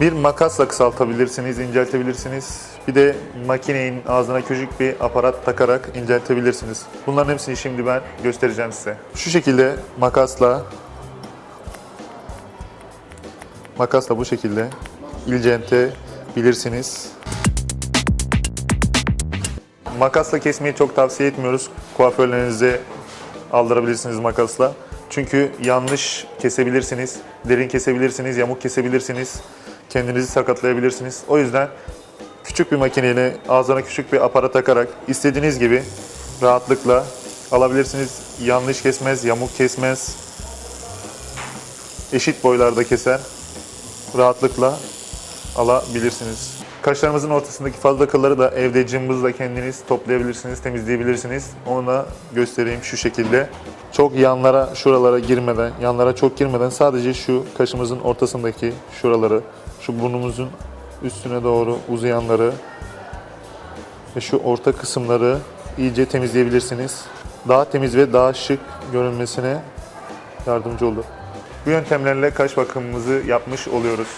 Bir makasla kısaltabilirsiniz, inceltebilirsiniz. Bir de makinenin ağzına küçük bir aparat takarak inceltebilirsiniz. Bunların hepsini şimdi ben göstereceğim size. Şu şekilde makasla makasla bu şekilde inceltebilirsiniz. Makasla kesmeyi çok tavsiye etmiyoruz. Kuaförlerinize aldırabilirsiniz makasla. Çünkü yanlış kesebilirsiniz, derin kesebilirsiniz, yamuk kesebilirsiniz, kendinizi sakatlayabilirsiniz. O yüzden küçük bir makineyle ağzına küçük bir aparat takarak istediğiniz gibi rahatlıkla alabilirsiniz. Yanlış kesmez, yamuk kesmez. Eşit boylarda keser. Rahatlıkla alabilirsiniz. Kaşlarımızın ortasındaki fazla kılları da evde cımbızla kendiniz toplayabilirsiniz, temizleyebilirsiniz. Onu da göstereyim şu şekilde. Çok yanlara, şuralara girmeden, yanlara çok girmeden sadece şu kaşımızın ortasındaki şuraları, şu burnumuzun üstüne doğru uzayanları ve şu orta kısımları iyice temizleyebilirsiniz. Daha temiz ve daha şık görünmesine yardımcı olur. Bu yöntemlerle kaş bakımımızı yapmış oluyoruz.